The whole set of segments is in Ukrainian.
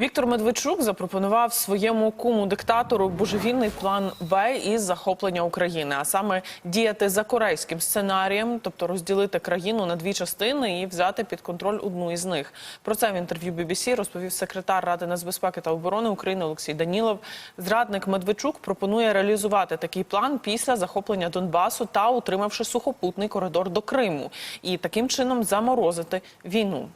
Віктор Медведчук запропонував своєму куму диктатору божевільний план Б із захоплення України, а саме діяти за корейським сценарієм, тобто розділити країну на дві частини і взяти під контроль одну із них. Про це в інтерв'ю BBC розповів секретар Ради нацбезпеки та оборони України Олексій Данілов. Зрадник Медведчук пропонує реалізувати такий план після захоплення Донбасу та утримавши сухопутний коридор до Криму, і таким чином заморозити війну.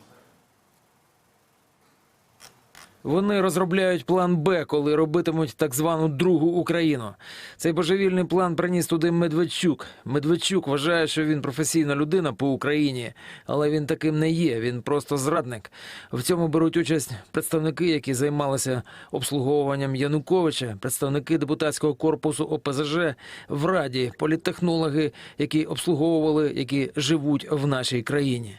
Вони розробляють план Б, коли робитимуть так звану другу Україну. Цей божевільний план приніс туди Медведчук. Медведчук вважає, що він професійна людина по Україні, але він таким не є. Він просто зрадник. В цьому беруть участь представники, які займалися обслуговуванням Януковича, представники депутатського корпусу ОПЗЖ в Раді, політтехнологи, які обслуговували, які живуть в нашій країні.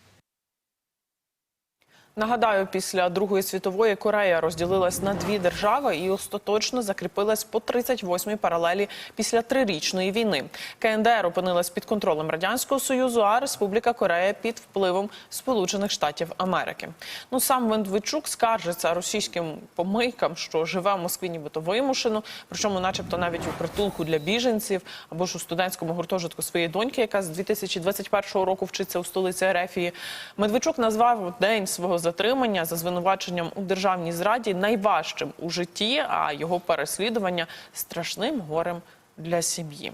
Нагадаю, після Другої світової Корея розділилась на дві держави і остаточно закріпилась по 38-й паралелі після трирічної війни. КНДР опинилась під контролем радянського союзу, а Республіка Корея під впливом Сполучених Штатів Америки. Ну сам Медведчук скаржиться російським помийкам, що живе в Москві, нібито вимушено, причому, начебто, навіть у притулку для біженців або ж у студентському гуртожитку своєї доньки, яка з 2021 року вчиться у столиці Ерефії. Медведчук назвав день свого затримання за звинуваченням у державній зраді найважчим у житті, а його переслідування страшним горем для сім'ї.